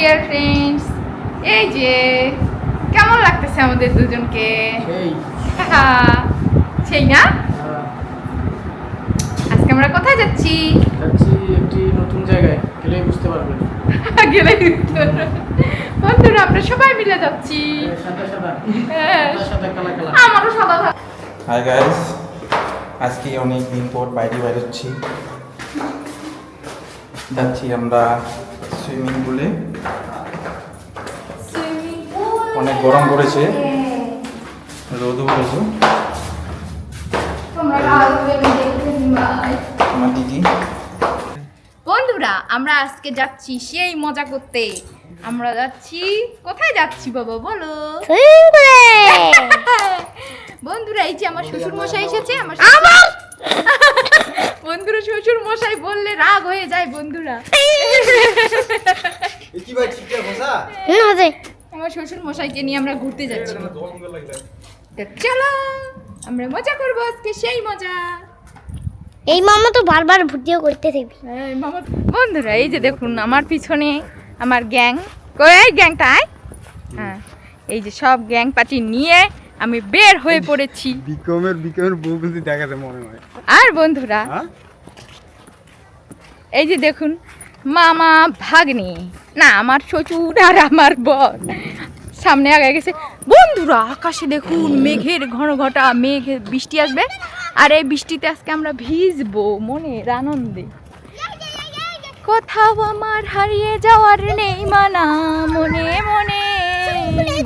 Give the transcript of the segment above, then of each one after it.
Dear friends এই যে কেমন লাগতেছে আমাদের দুজনকে? সেই। না? আজকে আমরা কোথায় যাচ্ছি? যাচ্ছি একটি নতুন জায়গায় গেলেই বুঝতে পারবেন। গেলে বন্ধুরা আমরা সবাই মিলে যাচ্ছি। হ্যাঁ, আমারও সাদা সাদা। হাই গাইস আজকে অনেক দিন পর বাইরে বেরোচ্ছি। যাচ্ছি আমরা সুইমিং পুলে। অনেক গরম পড়েছে। রোদও পড়েছে। আমার দিদি। বন্ধুরা আমরা আজকে যাচ্ছি সেই মজা করতে। আমরা যাচ্ছি কোথায় যাচ্ছি বাবা বলো? বন্ধুরা এই যে আমার শ্বশুর মশাই এসেছে আমার বন্ধুরা শ্বশুর মশাই বললে রাগ হয়ে যায় বন্ধুরা। কি ভাই ঠিক আছে বসা আমার শ্বশুর মশাইকে নিয়ে আমরা ঘুরতে যাচ্ছি। চলো আমরা মজা করব আজকে সেই মজা। এই মামা তো বারবার ভিডিও করতে থাকবে মামা বন্ধুরা এই যে দেখুন আমার পিছনে আমার গ্যাং। কই গ্যাংটা আয়। হ্যাঁ এই যে সব গ্যাং পার্টি নিয়ে আমি বের হয়ে পড়েছি। বিকমের বিকমের বউ কিন্তু দেখাতে মনে হয়। আর বন্ধুরা হ্যাঁ? এই যে দেখুন মামা ভাগ্নি। না আমার শ্বশুর আর আমার বর। সামনে আগে গেছে। বন্ধুরা আকাশে দেখুন মেঘের ঘন ঘটা মেঘ বৃষ্টি আসবে। আর এই বৃষ্টিতে আজকে আমরা ভিজবো মনের আনন্দে। কোথাও আমার হারিয়ে যাওয়ার নেই মানা মনে মনে।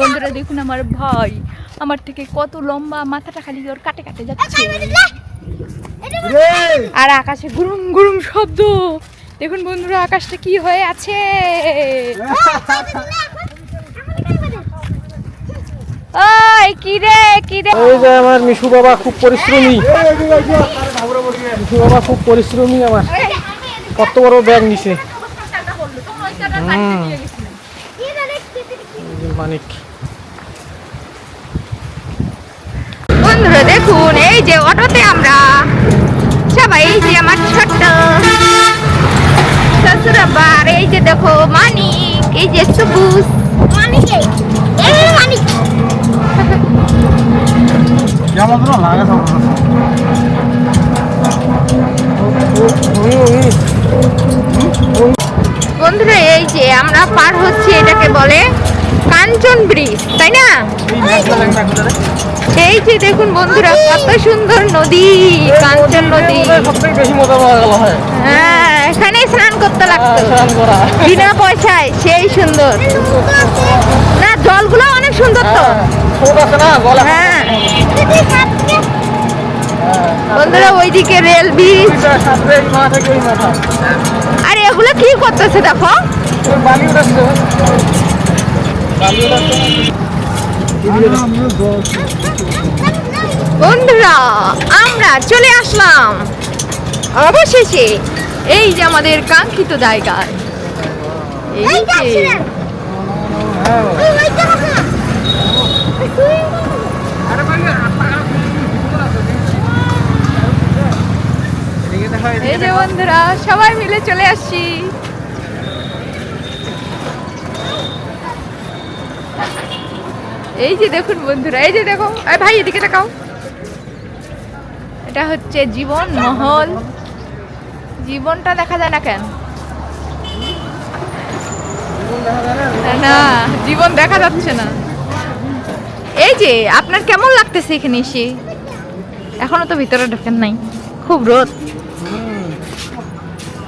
বন্ধুরা দেখুন আমার ভাই। আমার থেকে কত লম্বা মাথাটা খালি ওর কাটে কাটে যাচ্ছে। আর আকাশে গুরুম গুরুম শব্দ। দেখুন বন্ধুরা আকাশটা কি হয়ে আছে? ওই কি রে কি রে? এই যে আমার মিশু বাবা খুব পরিশ্রমী। মিশু বাবা খুব পরিশ্রমী আমার। কত বড় ব্যাগ নিছে। মানিক বন্ধুরা দেখুন এই যে অটোতে আমরা। সবাই এই যে আমার ছোট্ট শ্বশুর আবার এই যে দেখো মানিক এই যে সবুজ। মানিক এই বন্ধুরা এই যে আমরা পার হচ্ছি এটাকে বলে কাঞ্চন ব্রিজ তাই না? এই যে দেখুন বন্ধুরা কত সুন্দর নদী কাঞ্চন নদী। হয় হ্যাঁ এখানে স্নান করতে লাগতো। বিনা পয়সায় সেই সুন্দর। না জলগুলো অনেক সুন্দর তো। গলা হ্যাঁ। বন্ধুরা ওইদিকে রেল ব্রিজ। আর এগুলো কি করতেছে দেখো ওই বালি উঠাচ্ছে বালি উঠাচ্ছে বন্ধুরা আমরা চলে আসলাম। অবশেষে এই যে আমাদের কাঙ্ক্ষিত এই যে এই যে বন্ধুরা সবাই মিলে চলে আসছি। এই যে দেখুন বন্ধুরা, এই যে দেখো। এই ভাই, এদিকে তাকাও। এটা হচ্ছে জীবন মহল। জীবনটা দেখা যায় না কেন? না জীবন দেখা যাচ্ছে না। এই যে, আপনার কেমন লাগতেছে এখানে এসে? এখনও তো ভিতরে ঢোকেন নাই। খুব রোদ।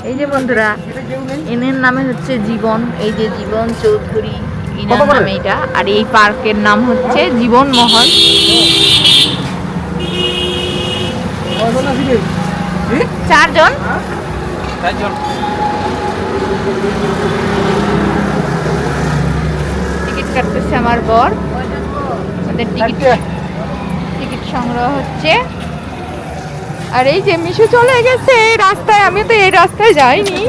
এই যে বন্ধুরা, এনের নামে হচ্ছে জীবন। এই যে জীবন চৌধুরী। ইনার নামে এটা আর এই পার্কের নাম হচ্ছে জীবন মহল। চারজন? টিকিট কাটতেছে আমার বর। আমাদের টিকিট টিকিট সংগ্রহ হচ্ছে। আর এই যে মিশু চলে গেছে এই রাস্তায় আমি তো এই রাস্তায় যাইনি।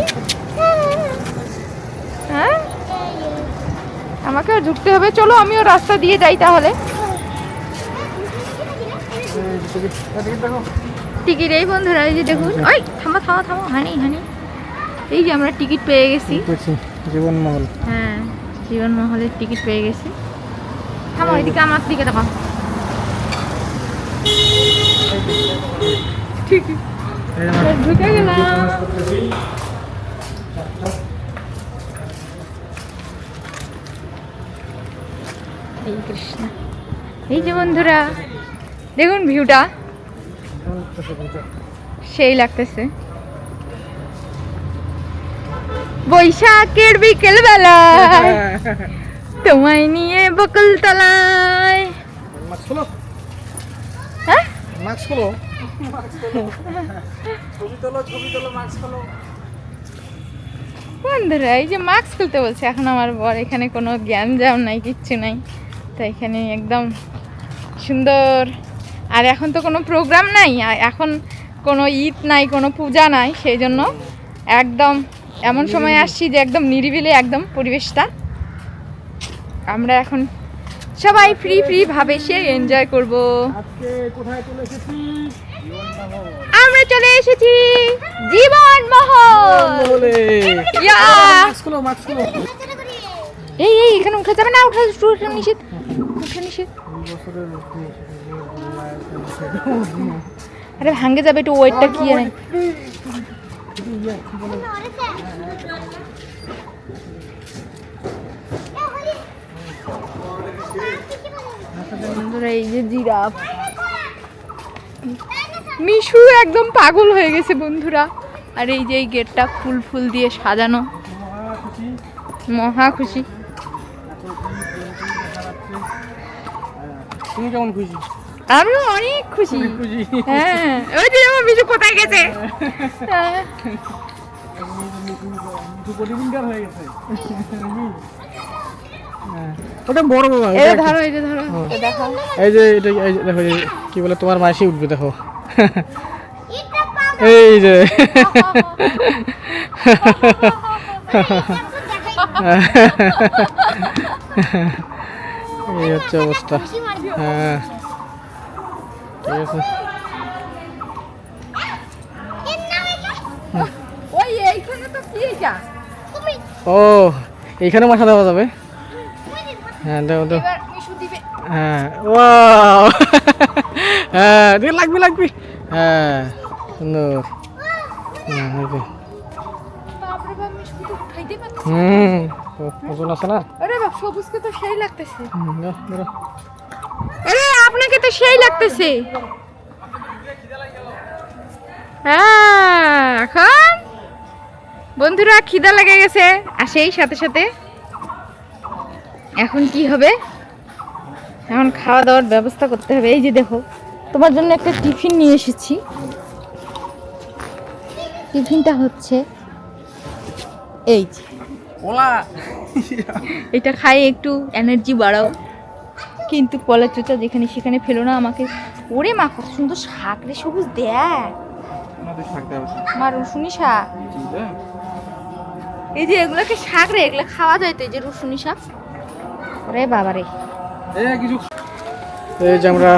আমাকেও ঢুকতে হবে। চলো আমিও রাস্তা দিয়ে যাই তাহলে। টিকিট এই বন্ধুরা এই যে দেখুন। ওই থামো থামো থামো হানি হানি। এই যে আমরা টিকিট পেয়ে গেছি। জীবনমহল। হ্যাঁ জীবন মহলের টিকিট পেয়ে গেছি। থামো এদিকে আমার দিকে দেখো ঠিক এই ঢুকে গেলাম। এই কৃষ্ণ এই যে বন্ধুরা, দেখুন ভিউটা। সেই লাগতেছে। বৈশাখের বিকেল বেলায় তোমায় নিয়ে বকুল তলায় হ্যাঁ? বন্ধুরা, এই যে মাস্ক খুলতে বলছে, এখন আমার বর এখানে কোনো জ্ঞান জাম নাই, কিচ্ছু নাই। তো এখানে একদম সুন্দর। আর এখন তো কোনো প্রোগ্রাম নাই আর এখন কোনো ঈদ নাই কোনো পূজা নাই সেই জন্য একদম এমন সময় আসছি যে একদম নিরিবিলি একদম পরিবেশটা। আমরা এখন সবাই ফ্রি ফ্রি ভাবে সে এনজয় করব। আমরা চলে এসেছি জীবন মহল। এই এই এখানে উঠে যাবে না উঠে উঠে নিষেধ। আরে ভাঙ্গে যাবে একটু ওয়েটটা কি জানে? বন্ধুরা, এই যে জিরাফ। মিশু একদম পাগল হয়ে গেছে বন্ধুরা। আর এই যে এই গেটটা ফুল ফুল দিয়ে সাজানো। মহা খুশি। তুমি কেমন খুশি? আমিও অনেক খুশি। খুশি? হ্যাঁ। ওই যে আমার মিশু কোথায় গেছে? হ্যাঁ। হয়ে হ্যাঁ। ওটা বড় বাবা এই যে ধরো এই যে ধরো এটা এই যে এটা এই দেখো কি বলে তোমার মাসি উঠবে দেখো। এই যে। এই হচ্ছে অবস্থা। হ্যাঁ। ঠিক আছে। ও এইখানে মাথা দেওয়া যাবে? হ্যাঁ দাও দাও। হ্যাঁ ওয়াও। হ্যাঁ লাগবে লাগবে। হ্যাঁ সুন্দর। হ্যাঁ পারছে হুম ওজন আছে না? সবুজকে তো সেই লাগতেছে। আরে আপনাকে তো সেই লাগতেছে। হ্যাঁ এখন? বন্ধুরা খিদা লেগে গেছে। আর সেই সাথে সাথে। এখন কি হবে? এখন খাওয়া দাওয়ার ব্যবস্থা করতে হবে। এই যে দেখো তোমার জন্য একটা টিফিন নিয়ে এসেছি। টিফিনটা হচ্ছে এই যে। এটা খাই একটু এনার্জি বাড়াও। কিন্তু কলার চোচা যেখানে সেখানে ফেলো না আমাকে। ওরে মা কত সুন্দর শাক রে সবুজ দেখ। মা রসুনি শাক। এই যে এগুলোকে শাক রে এগুলো খাওয়া যায় তো এই যে রসুনি শাক। রে বাবা রে। এই যে আমরা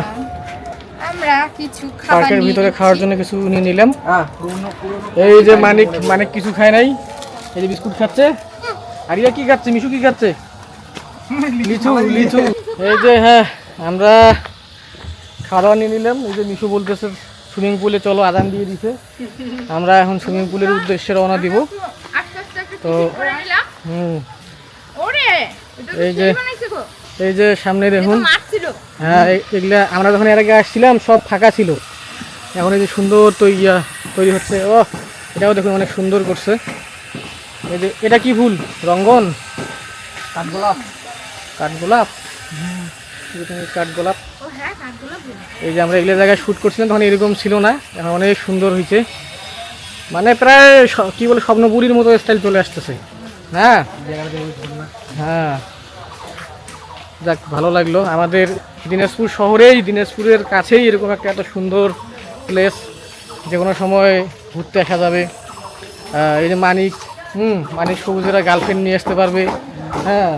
আমরা কিছু খাবার পার্কের ভিতরে খাওয়ার জন্য কিছু নিয়ে নিলাম। এই যে মানিক মানিক কিছু খায় নাই। এই যে বিস্কুট খাচ্ছে। আর ইয়া কি খাচ্ছে? মিশু কি খাচ্ছে? লিচু লিচু। এই যে হ্যাঁ আমরা খাওয়া নিয়ে নিলাম। এই যে মিশু বলতেছে, সুইমিং পুলে চলো আদান দিয়ে দিছে। আমরা এখন সুইমিং পুলের উদ্দেশ্যে রওনা দিব। তো। হুম। এই যে-। এই যে সামনে দেখুন। হ্যাঁ এগুলা আমরা যখন এর আগে আসছিলাম, সব ফাঁকা ছিল। এখন এই যে সুন্দর তৈরি তৈরি হচ্ছে। ও, এটাও দেখুন অনেক সুন্দর করছে। এই যে, এটা কি ফুল? রঙ্গন? কাঠগোলাপ। কাঠগোলাপ? কাঠগোলাপ। হ্যাঁ। এই যে আমরা এগুলো জায়গায় শ্যুট করছিলাম তখন এরকম ছিল না। এখন অনেক সুন্দর হয়েছে। মানে প্রায় কি বলে স্বপ্নপুরীর মতো স্টাইল চলে আসতেছে। হ্যাঁ? হ্যাঁ। যাক ভালো লাগল। আমাদের দিনাজপুর শহরেই দিনাজপুরের কাছেই এরকম একটা এত সুন্দর প্লেস যে কোনো সময় ঘুরতে আসা যাবে। এই যে মানিক হুম মানিক সবুজেরা গার্লফ্রেন্ড নিয়ে আসতে পারবে। হ্যাঁ।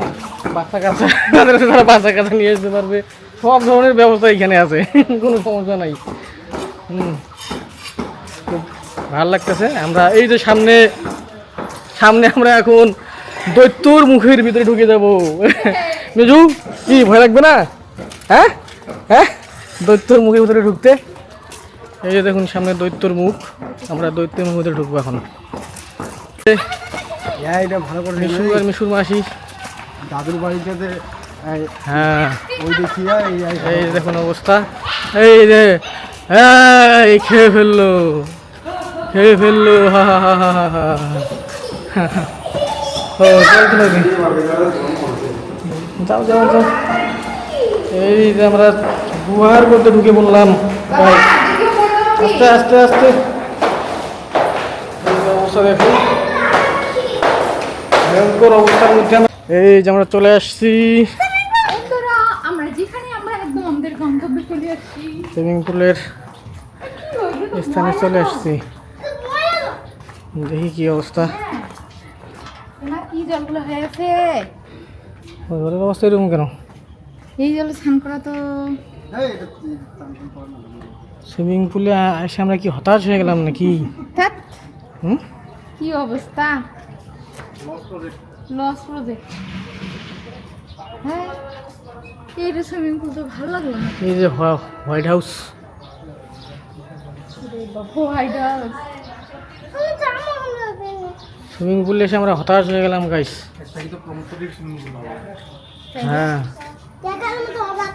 বাচ্চা কাচ্চা তাদের তারা বাচ্চা কাচ্চা নিয়ে আসতে পারবে। সব ধরনের ব্যবস্থা এখানে আছে। কোনো সমস্যা নাই। হুম। খুব ভালো লাগতেছে। আমরা এই যে সামনে সামনে আমরা এখন দৈত্যর মুখের ভিতরে ঢুকে যাব। মেজু কি ভয় লাগবে না? হ্যাঁ? হ্যাঁ? দৈত্যর মুখের ভিতরে ঢুকতে? এই যে দেখুন সামনে দৈত্যর মুখ। আমরা দৈত্যের মুখের ভিতরে ঢুকবো এখন। হ্যাঁ এটা ভালো করে মিশু আর মিশুর মাসি। দাদুর বাড়িটাতে এই, হ্যাঁ। ওই দেখিয়া এই দেখুন অবস্থা। এই যে এই খেয়ে ফেলল। খেয়ে ফেলল হা হা হা হা হা হা ও যাও যাও যাও। এই যে আমরা গুহার মধ্যে ঢুকে পড়লাম। আস্তে আস্তে আস্তে। এই যে অবস্থা দেখুন। ভয়ঙ্কর অবস্থার মধ্যে এই যে আমরা চলে আসছি। সুইমিং পুলের স্থানে চলে আসছি। দেখি কি অবস্থা। হয়ে অবস্থা এরকম কেন? এই জলে স্নান করা তো এই, সুইমিং পুলে এসে আমরা কি হতাশ হয়ে গেলাম নাকি? কি অবস্থা? লস প্রজেক্ট হ্যাঁ এইটা সুইমিং পুল তো ভালো লাগল না। এই যে হোয়া- White House White House swimming পুলে এসে আমরা হতাশ হয়ে গেলাম গাইস হ্যাঁ। দেখার মতো অবাক।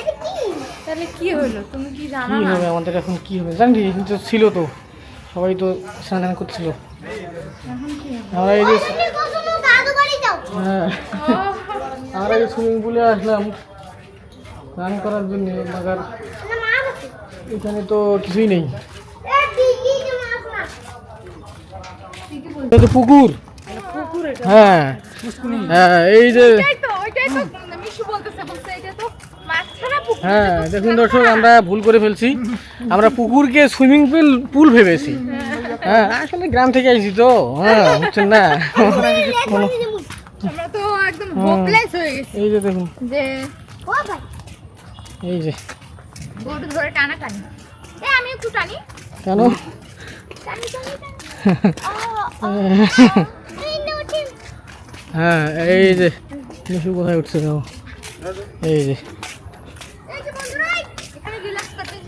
এটা কি? তাহলে কি হলো? তুমি কি জানো না? আমাদের এখন? কি হবে? জানি কিন্তু ছিল তো। সবাই তো স্নান করছিল। আমরা এই যে হ্যাঁ। আমরা এই সুইমিং পুলে আসলাম স্নান করার জন্য মাগার এখানে তো কিছুই নেই। এটা তো পুকুর। হ্যাঁ। হ্যাঁ এই যে ওইটাই তো ওইটাই তো মিশু বলতেছে বলছে এটা তো মাছ ছাড়া পুকুর। হ্যাঁ দেখুন দর্শক আমরা ভুল করে ফেলছি। আমরা পুকুরকে সুইমিং পুল পুল ভেবেছি। হ্যাঁ আসলে গ্রাম থেকে আসছি তো। হ্যাঁ বুঝছেন না? আমরা তো একদম হোপলেস হয়ে গেছি। এই যে দেখুন। যে ও ভাই। এই যে। গরু ধরে টানা টানি। এ আমি একটু টানি। কেন? টানি টানি হ্যাঁ এই যে মিশু কোথায় উঠছে দেখো। এই যে এই যে বন্ধুরা এই, এখানে রিল্যাক্স করতেছি রিল্যাক্স এই যে করব আর বিস্কিট খাব খাব।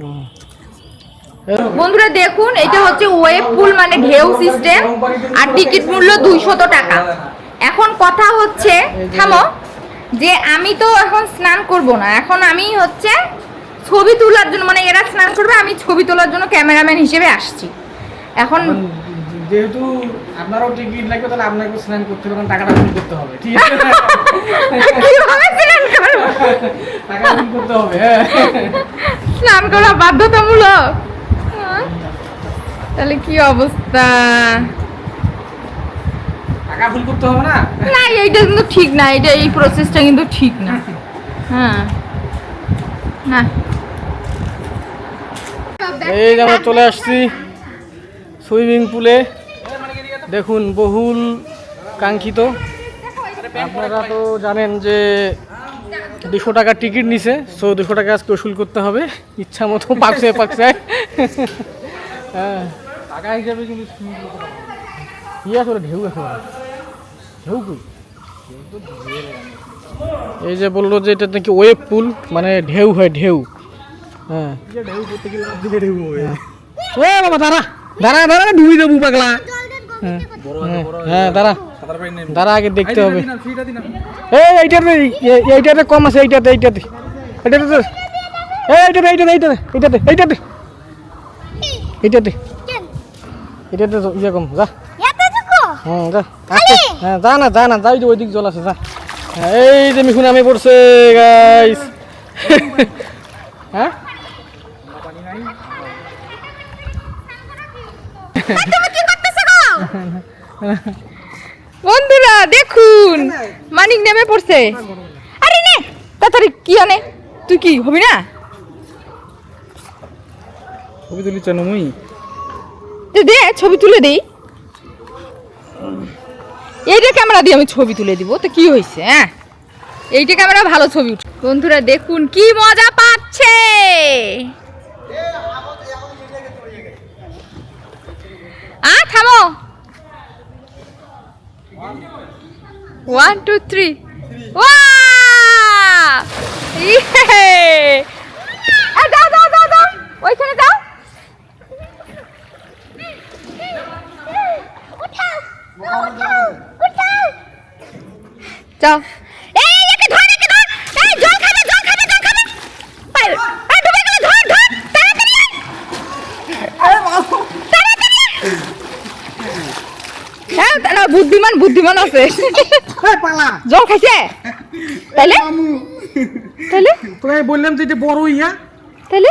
হুম। বন্ধুরা দেখুন, এটা হচ্ছে ওয়েব পুল মানে ঢেউ সিস্টেম আর টিকিট মূল্য দুইশত টাকা। এখন কথা হচ্ছে, থামো, যে আমি তো এখন স্নান করব না, এখন আমি হচ্ছে ছবি তোলার জন্য মানে এরা স্নান করবে, আমি ছবি তোলার জন্য ক্যামেরাম্যান হিসেবে আসছি। এখন যেহেতু আপনারও টিকিট লাগবে তাহলে আপনাকে স্নান করতে হবে কারণ টাকাটা ফুল করতে হবে ঠিক আছে? কীভাবে স্নান করব? টাকা ফুল করতে হবে হ্যাঁ। স্নান করা বাধ্যতামূলক? তাহলে কি অবস্থা? টাকা ফুল করতে হবে না? না এইটা কিন্তু ঠিক না এটা এই প্রসেসটা কিন্তু ঠিক না। হ্যাঁ। না। এই যে আমরা চলে আসছি সুইমিং পুলে। দেখুন বহুল কাঙ্ক্ষিত। আপনারা তো জানেন যে দুশো টাকা টিকিট নিছে সো দুশো টাকা আজকে উসুল করতে হবে। ইচ্ছা মতো পাকছে পাকছে। হ্যাঁ। টাকা হিসাবে কিন্তু। ইয়ে ঢেউ ঢেউ এই যে বলল যে এটা নাকি ওয়েব পুল মানে ঢেউ হয় ঢেউ। হ্যাঁ। ঢেউ করতে গেলে ঢেউ হবে ও বাবা দাঁড়া। দাঁড়া দাঁড়া ডুবি দেবো পাগলা। হ্যাঁ। হ্যাঁ, দাঁড়া। দাঁড়া আগে দেখতে হবে। এই এইটাতে এই- এইটাতে কম আছে এইটাতে এইটাতে। এইটাতে তো এই এইটাতে এইটাতে এইটাতে এইটাতে এইটাতে। এইটাতে। কেন এইটাতে তো ইয়ে কম যা। হুম যা। হ্যাঁ যা না যা না যাই যে ওইদিক জল আছে যা। হ্যাঁ, এই যে মিখুন আমি পড়ছে গাইস হ্যাঁ? বন্ধুরা দেখুন। মানিক নেমে পড়ছে। আরে নে তাড়াতাড়ি কি আনে? তুই কি হবি না? ছবি তুলি চানো মুই? তুই দে ছবি তুলে দেই। এইটা ক্যামেরা দিয়ে আমি ছবি তুলে দিব তো কি হয়েছে হ্যাঁ? এইটা ক্যামেরা ভালো ছবি উঠছে। বন্ধুরা দেখুন কি মজা পাচ্ছে। আ থামো। ওয়ান টু থ্রি ওয়া দাও দাও দাও দাও ওইখানে দাও যাও এই এই, একে ধর একে ধর এই জল খাবে জল খাবে জল খাবে এই, এই, ডুবে গেলে ধর ধর তাড়াতাড়ি আয়। তাড়াতাড়ি আয়। হ্যাঁ তারা বুদ্ধিমান বুদ্ধিমান আছে। জল খাইছে? তাইলে? তাইলে? তোকে বললাম যে এটা বড় ইয়া তাইলে?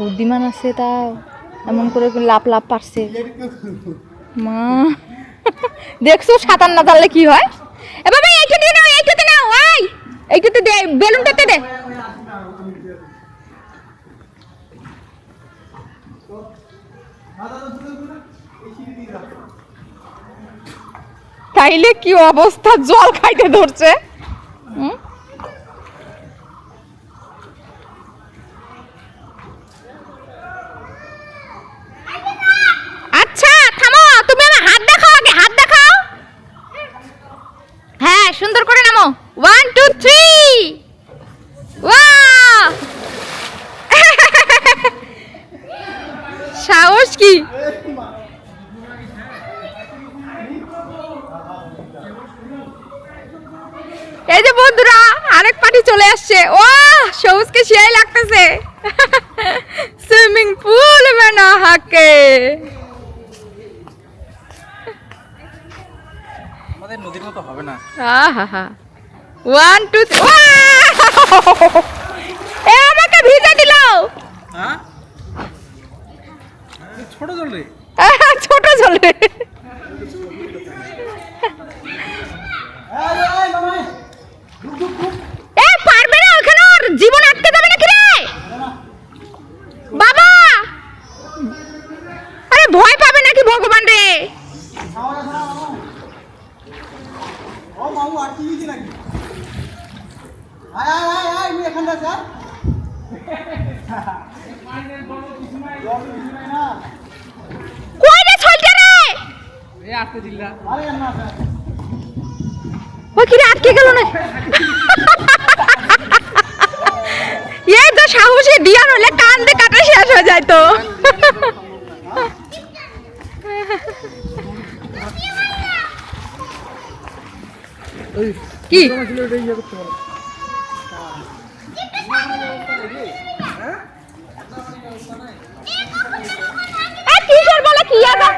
বুদ্ধিমান আছে তাও। এমন করে লাভ লাভ পারছে। মা। দেখছ সাঁতার না জানলে কি হয়? এ বাবা এইটাতে নাও এইটাতে নাও আই এইটাতে দে বেলুনটাতে দে। তাইলে কি অবস্থা? জল খাইতে ধরছে। আচ্ছা থামো, তুমি আমার হাত দেখাও আগে, হাত দেখাও। হ্যাঁ সুন্দর করে নামো। ওয়ান টু থ্রি সাহস কি? এই যে বন্ধুরা আরেক পার্টি চলে আসছে। ও সবুজকে শিয়াই লাগতেছে। সুইমিং পুল মে হাকে আমাদের নদীর মতো হবে না। ওয়ান টু এ আমাকে ভিজে দিল হ্যাঁ? ছোট জল? ছোট চলে এ পারবে না ওখানে ওর জীবন আটকে যাবে নাকি রে? বাবা! আরে ভয় পাবে নাকি ভগবান রে? ও মামু আর কি নাকি? আয় আয় আয় আয় আমি এখানটা স্যার কই রে ছলটা রে এই আসতে জিল্লা আরে না স্যার ও কি আটকে গেল না? এই তো সাহসী ডিয়ার হলে কান দিয়ে কাটা শেষ হয়ে যায় তো। কি? ইয়ে কিসের বলে কি আদা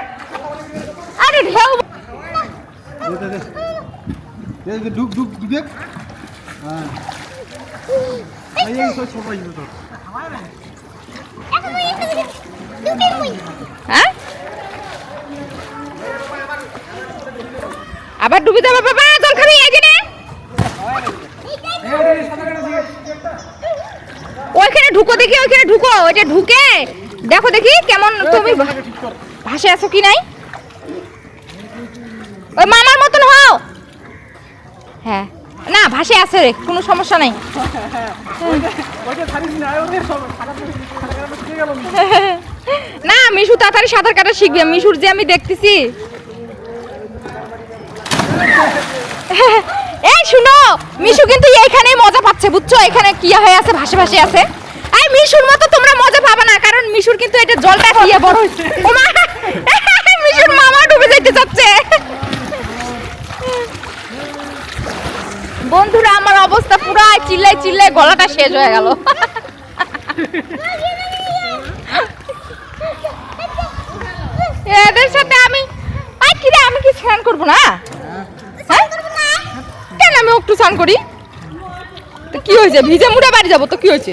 হ্যাঁ? আবার ডুবে যাবে বাবা জল খাবি, এই ওইখানে ঢুকো দেখি, ওইখানে ঢুকো ওইটা ঢুকে। দেখো দেখি কেমন তুমি ভাসে আছো কি নাই? ওই মামার মতন হও। হ্যাঁ। না ভাসে আছে রে কোনো সমস্যা নাই। না মিশু তাড়াতাড়ি সাঁতার কাটা শিখবে। মিশুর যে আমি দেখতেছি। এই শুনো মিশু কিন্তু এইখানেই মজা পাচ্ছে বুঝছ? এখানে কি হয়ে আছে ভাসে ভাসে আছে। এই মিশুর মতো তোমরা মজা পাবে না কারণ মিশুর কিন্তু এটা জলটা দিয়ে বড় হয়েছে মিশুর মামা ডুবে যাইতে যাচ্ছে বন্ধুরা, আমার অবস্থা পুরাই চিল্লাই চিল্লাই গলাটা শেষ হয়ে গেল। এদের সাথে আমি আই কি রে, আমি কি স্নান করব না? হ্যাঁ? কেন আমি একটু স্নান করি? তো কি হয়েছে? ভিজে মুড়ে বাড়ি যাব তো কি হয়েছে?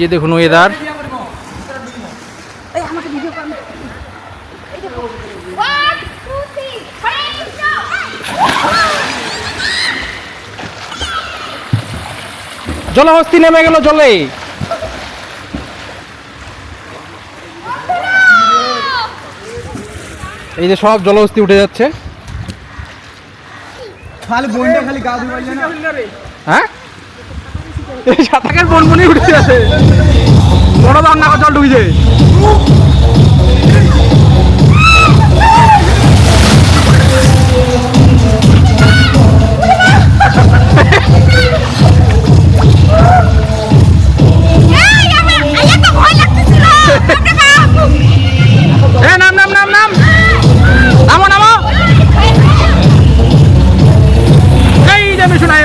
যে দেখুন ওয়েদার। জলহস্তি নেমে গেল জলে। এই যে সব জলহস্তি উঠে যাচ্ছে। খালি বইটা খালি গা না হ্যাঁ? সাতাকের বনবনি উঠে যাচ্ছে বড় দাম না জল ঢুকছে।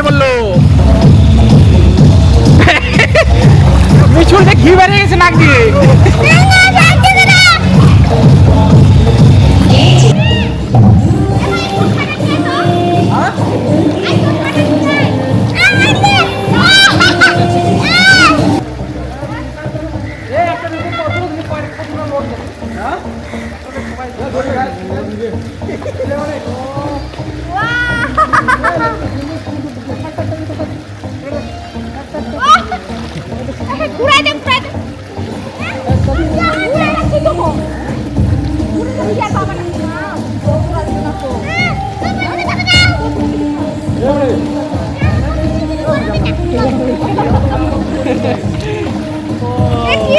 বলল। মিছুনটা ঘি বেরিয়ে গেছে নাক দিয়ে। ঘুরাই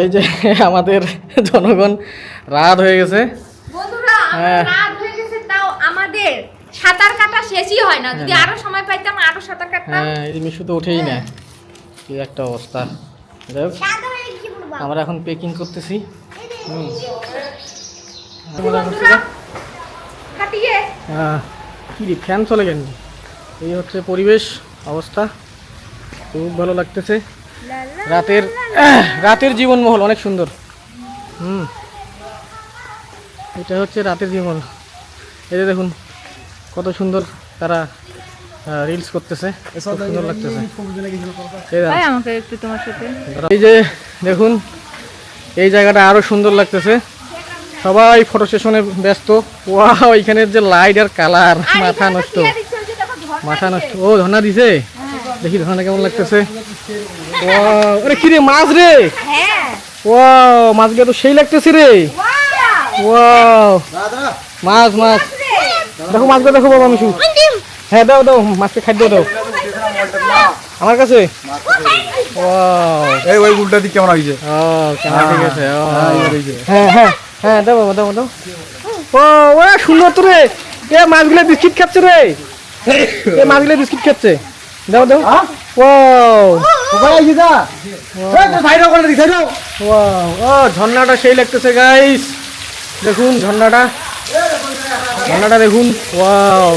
এই যে আমাদের জনগণ রাত হয়ে গেছে। বন্ধুরা হ্যাঁ। রাত হয়ে গেছে তাও আমাদের সাঁতার কাটা শেষই হয় না। যদি আরও সময় পাইতাম আরও সাঁতার কাটতাম। হ্যাঁ মিশু তো উঠেই না। কি একটা অবস্থা। আমরা এখন পেকিং করতেছি। কি ফ্যান চলে গেল এই হচ্ছে পরিবেশ অবস্থা। খুব ভালো লাগতেছে। রাতের রাতের জীবনমহল অনেক সুন্দর। হুম। এটা হচ্ছে রাতের জীবন। এই যে দেখুন কত সুন্দর তারা রিলস করতেছে খুব সুন্দর লাগতেছে। এই ভাই আমাকে একটু তোমার সাথে। এই যে দেখুন এই জায়গাটা আরও সুন্দর লাগতেছে। সবাই ফটো সেশনে ব্যস্ত। ওয়া এখানের যে লাইট আর কালার মাথা নষ্ট। মাথা নষ্ট। ও ধনা দিছে? দেখি ধনা কেমন লাগতেছে। ওয়াও আরে কি রে মাছ রে? হ্যাঁ। ওয়াও মাছগুলো তো সেই লাগতেছে রে। ওয়াও মাছ মাছ। দেখো মাছগুলো দেখো বাবা মিশু হ্যাঁ দাও দাও মাছকে খাদ্য দাও আমার কাছে? ওয়াও এই ওই উল্টা দিক কেমন হয়েছে? ও ক্যামেরা ঠিক আছে ও হ্যাঁ হ্যাঁ হ্যাঁ দাও বাবা দাও দাও। ও ও সুন্দর তো রে। এ মাছগুলো বিস্কিট খাচ্ছে রে। এ মাছগুলো বিস্কিট খাচ্ছে। দাও দাও। ওয়াও ও ঝর্ণাটা সেই লাগতেছে গাইস দেখুন ঝর্ণাটা। ঝর্ণাটা দেখুন। ওয়াও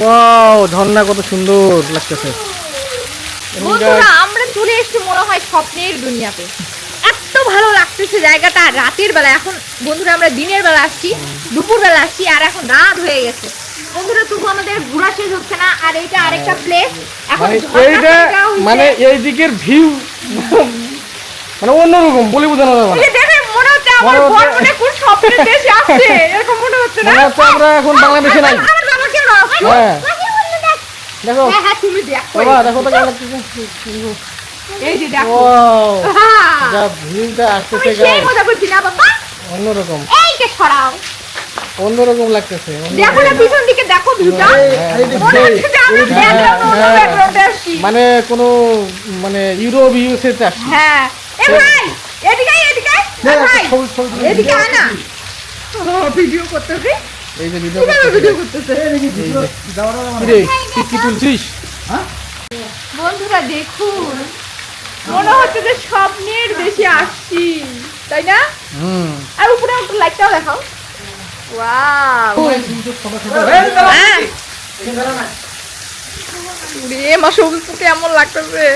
ওয়াও ঝর্ণা কত সুন্দর লাগতেছে। আমরা চলে এসেছি মনে হয় স্বপ্নের দুনিয়াতে। এত ভালো লাগতেছে জায়গাটা রাতের বেলা। এখন বন্ধুরা আমরা দিনের বেলা আসছি দুপুর বেলা আসছি আর এখন রাত হয়ে গেছে। বন্ধুরা তবু আমাদের ঘোরা শেষ হচ্ছে না আর এইটা আরেকটা প্লেস এখন মানে এইটা মানে এই দিকের ভিউ মানে অন্যরকম বলে বোঝানো যাবে না। দেখে মনে হচ্ছে আমার বর মনে কোন স্বপ্নের দেশে আসছে এরকম মনে হচ্ছে না? মনে হচ্ছে আমরা এখন বাংলাদেশে নাই। আমার হ্যাঁ। দেখো। হ্যাঁ হ্যাঁ তুমি দেখো বাবা দেখো তো কেমন লাগতেছে। এই যে দেখো। হ্যাঁ। যা ভিউটা আসতেছে সেই গাইস মজা না বাবা। অন্যরকম। এইটা ছড়াও অন্যরকম লাগতেছে দেখো না পিছন দিকে দেখো ভিউটা মনে হ্যাঁ, হ্যাঁ। আসছি। মানে কোনো মানে ইউরোপ ইউএসএ তে আসছে। হ্যাঁ। এ ভাই এদিকে এদিকে ভাই এদিকে আয় না। ও, ভিডিও করতেছি। এই যে ভিডিও ভিডিও করতেছে। কিরে কি তুলছিস? বন্ধুরা দেখুন। মনে হচ্ছে যে স্বপ্নের দেশে আসছি তাই না? আর উপরে একটু লাইটটাও দেখাও। ওয়াও মা সবুজ কেমন লাগতেছে